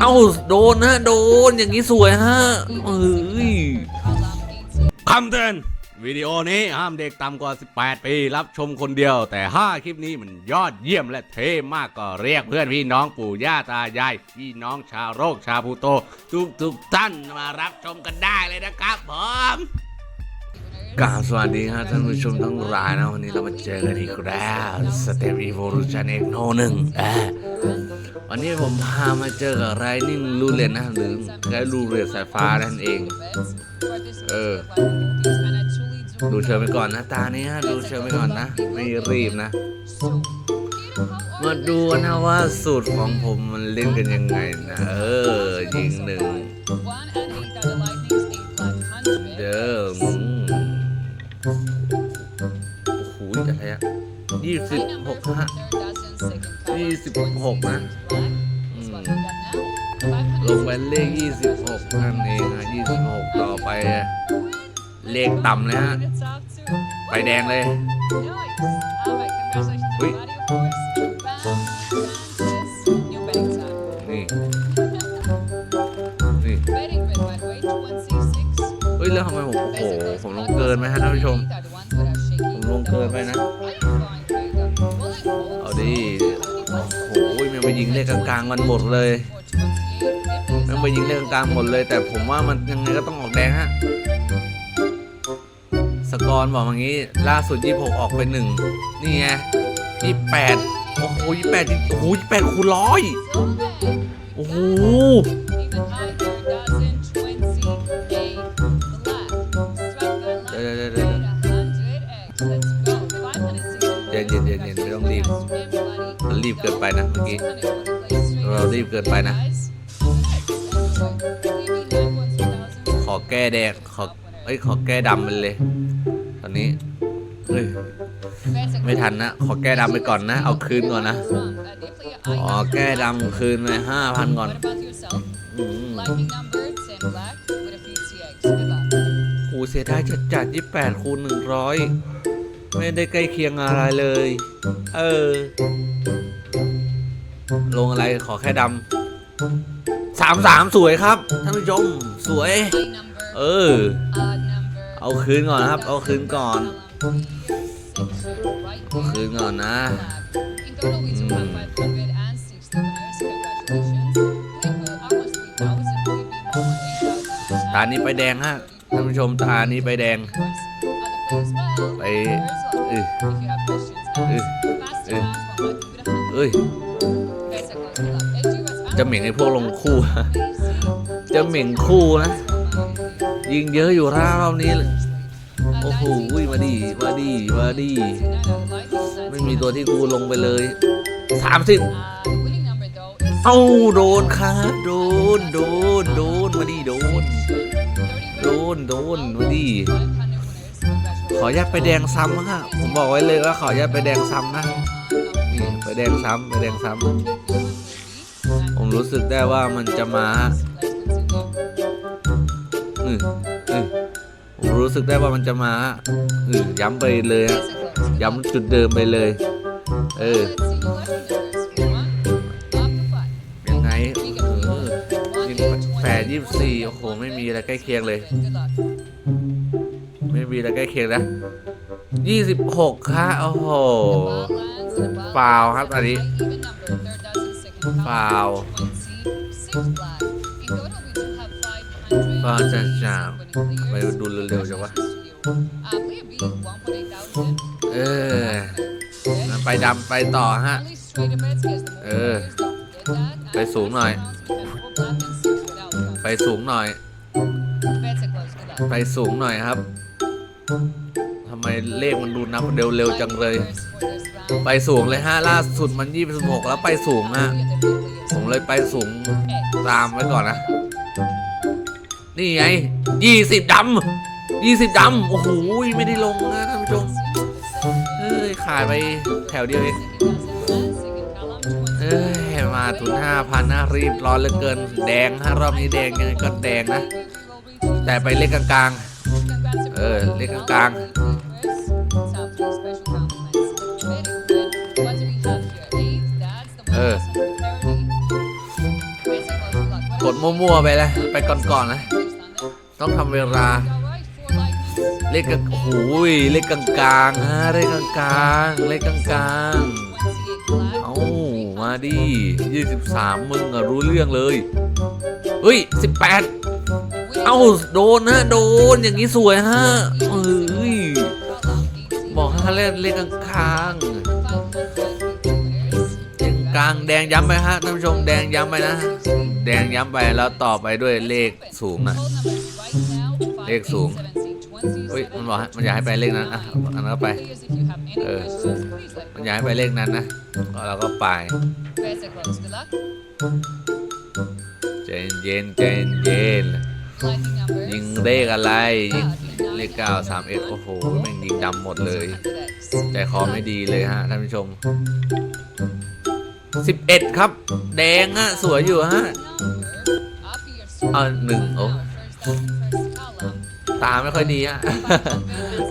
เอ้าโดนฮะโดนอย่างนี้สวยฮะเอ้ยคำเตือนวิดีโอนี้ห้ามเด็กต่ำกว่า 18 ปี รับชมคนเดียว แต่ 5 คลิปนี้มันยอดเยี่ยมและเท่มากก็เรียกเพื่อนพี่น้องปู่ย่าตายาย พี่น้องชาวโรคชาวพูโต ทุกทุกๆท่านมารับชมกันได้เลยนะครับผมกราบสวัสดีฮะท่านผู้ชมทั้งหลายนะวันนี้เรามาเจอกันอีกแล้วสเตปอีโวลูชันเอกโนหนึ่งเออ วันนี้ผมพามาเจอกับไรนิ่งลูเลนนะหรือแค่ลูเรนสายฟ้านั่นเอง เออ ดูเชิญไปก่อนนะตาเนี้ฮะดูเชิญไปก่อนนะไม่รีบนะ มาดูนะว่าสูตรของผมมันเล่นกันยังไงนะ เออยิงหนึ่งเดิมโอ้โหอะไรอะยี่สิบหกฮะ ยี่สิบหกนะอืมลงไปเลขยี่สิบหกนั่นเองฮะยี่สิบหกต่อไป เลขต่ำเลยฮะ ไปแดงเลย Ui. นี่ นี่เฮ้ยแล้วทำไมผมโอ้โหผมลงเกินไหมฮะท่านผู้ชม ผมลงเกินไปนะ เอาดิ ยิงเลขกลางๆมันหมดเลยแม่งไปยิงเลขกลางหมดเลย แต่ผมว่ามันยังไงก็ต้องออกแดงฮะสกอร์บอกอย่างนี้ล่าสุด 26 ออกไปหนึ่งนี่ไง28โอ้โห28จริงโอ้โห28คูณร้อยโอ้โหเดี๋ยวเดี๋ยวเดี๋ยวเดี๋ยวเย็นเย็นเย็นเย็นไม่ต้องรีบมัน รีบเกินไปนะเมื่อกี้เรารีบเกินไปนะ ขอแก้แดงขอเอ้ยขอแก้ดำไปเลย ตอนนี้เฮ้ยไม่ทันนะ ขอแก้ดำไปก่อนนะ เอาคืนก่อนนะขอแก้ดำคืนไปห้าพันก่อนอืมโหเสียดายจัดจัดยี่แปดคูณหนึ่งร้อย ไม่ได้ใกล้เคียงอะไรเลย เออ ลงอะไรขอแค่ดำสามสามสวยครับท่านผู้ชมสวย เออ เอาคืนก่อนนะครับ เอาคืนก่อนเอาคืนก่อนนะตานี้ไปแดงฮะท่านผู้ชมตานี้ไปแดงไป เอ้ยเอ้ยเอ้ยเอ้ยจะเหม่งไอ้พวกลงคู่ จะเหม่งคู่นะ ยิงเยอะอยู่รอบนี้เลยโอ้โหมาดีมาดีมาดี ไม่มีตัวที่กูลงไปเลยสามสิบเอ้าโดนครับโดนโดนโดนมาดีโดน โดนโดนมาดี ขออนุญาตไปแดงซ้ำฮะผมบอกไว้เลยว่าขออนุญาตไปแดงซ้ำนะนี่ไปแดงซ้ำไปแดงซ้ำผมรู้สึกได้ว่ามันจะมาอืออือผมรู้สึกได้ว่ามันจะมาอือย้ำไปเลยฮะย้ำจุดเดิมไปเลย เออยังไงเออแปดยี่สิบสี่โอ้โหไม่มีอะไรใกล้เคียงเลย ไม่มีอะไรใกล้เคียงนะยี่สิบหกค่ะโอ้โหเปล่าครับอันนี้เปล่าก็จะจะไปดูเร็วๆจังวะเออไปดำไปต่อฮะ เออ ไปสูงหน่อย ไปสูงหน่อย ไปสูงหน่อยครับ ทำไมเลขมันดูนับเร็วๆจังเลย ไปสูงเลยฮะล่าสุดมันยี่สิบหกแล้วไปสูงฮะผมเลยไปสูงตามไว้ก่อนนะ นี่ไงยี่สิบดำยี่สิบดำโอ้โหไม่ได้ลงนะท่านผู้ชมเอ้ยขายไปแถวเดียวเองเอ้ยมาทุนห้าพันนะรีบร้อนเหลือเกิน แดงฮะรอบนี้แดงยังไงก็แดงนะ แต่ไปเลขกลางๆ เออเลขกลางๆเออดมั่วๆไปเลยไปก่อนๆนะ ต้องทำเวลา เลขกลางโอ้โหยเลขกลางๆฮะเลขกลางๆเลขกลางๆเอ้ามาดิยี่สิบสามมึงอะรู้เรื่องเลย เฮ้ยสิบแปด เอ้าโดนนะโดนอย่างนี้สวยฮะเอ้ยบอกฮะเล่นเลขกลางๆเลขกลางแดงย้ำไปฮะท่านผู้ชมแดงย้ำไปนะ แดงย้ำไปแล้วต่อไปด้วยเลขสูงนะเลขสูงเฮ้ยมันบอกมันอยากให้ไปเลขนั้นอะอันนั้นก็ไปเออมันอยากให้ไปเลขนั้นนะเราก็ไปใจเย็นใจเย็น ยิงเลขอะไรยิงเลขเก้าสามเอ็ดโอ้โหแม่งยิงดำหมดเลย ใจคอไม่ดีเลยฮะท่านผู้ชมสิบเอ็ดครับ แดงฮะสวยอยู่ฮะเอาหนึ่งโอ้ตาไม่ค่อยดีฮะ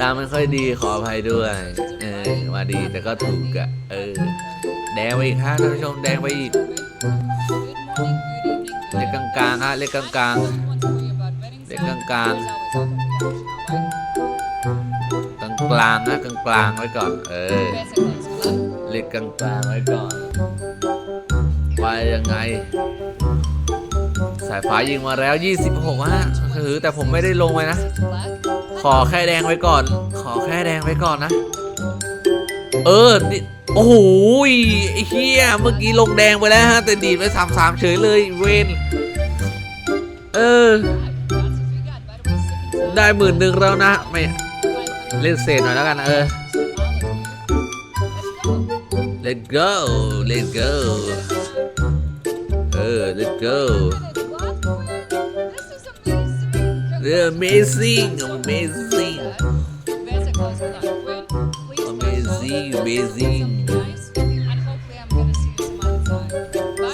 ตาไม่ค่อยดีขออภัยด้วย เออมาดีแต่ก็ถูกอะเออ แดงไปอีกฮะท่านผู้ชมแดงไปอีก เลขกลางๆฮะเลขกลางๆ เลขกลางๆกลางกลางๆนะกลางกลางๆไว้ก่อน เออเลขกลางกลางๆไว้ก่อนว่ายังไง สายฟ้ายิงมาแล้ว 26ฮะถือแต่ผมไม่ได้ลงไว้นะ ขอแค่แดงไว้ก่อน ขอแค่แดงไว้ก่อนนะ เออนี่โอ้โหไอ้เหี้ยเมื่อกี้ลงแดงไปแล้วฮะ แต่ดีดไปสามสามเฉยเลยเวนเออ ได้หมื่นหนึ่งแล้วนะ ไม่ เล่นเศษหน่อยแล้วกันนะเออ let's go let's go เออ let's go amazing amazing amazing amazing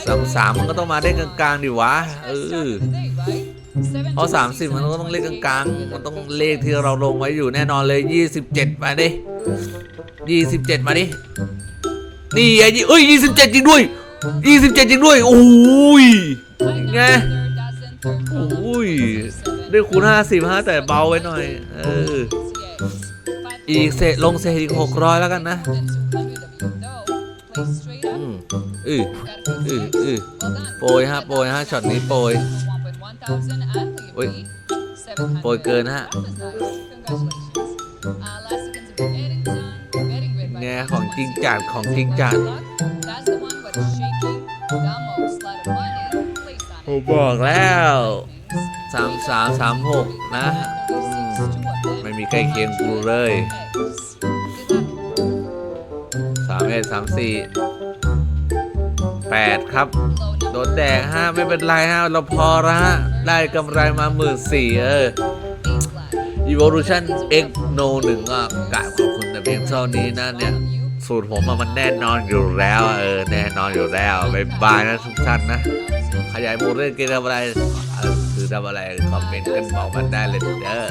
สามสามมันก็ต้องมาได้กลางๆดิวะ เออ เพราะสามสิบมันก็ต้องเลขกลางๆ มันต้องเลขที่เราลงไว้อยู่แน่นอนเลยยี่สิบเจ็ดมาดิยี่สิบเจ็ดมาดิ นี่ไอ้ยี่เอ้ยยี่สิบเจ็ดจริงด้วยยี่สิบเจ็ดจริงด้วย โอ้ยไงโอ้ยได้คูณห้าสิบฮะแต่เบาไว้หน่อย เออ อีกเศษลงเศษอีกหกร้อยแล้วกันนะอืมอืออืออือโปรยฮะ โปรยฮะ ช็อตนี้โปรย โอ้ยโปรยเกินฮะแงแงของจริงจัดของจริงจัดผมบอกแล้วสามสามสามหกนะอืมไม่มีใกล้เคียงกูเลยสามเอ็ดสามสี่แปดครับ โดนแดงฮะ ไม่เป็นไรฮะ เราพอละฮะ ได้กำไรมาหมื่นสี่เออ Evolution X No 1ก็กราบขอบคุณแต่เพียงเท่านี้นะเนี่ย สูตรผมมันแน่นอนอยู่แล้วเออแน่นอนอยู่แล้วบายบายนะทุกท่านนะ ขยายโมเรื่องเกมทำอะไรคือทำอะไร คอมเมนต์กันบอกมันได้เลยเด้อ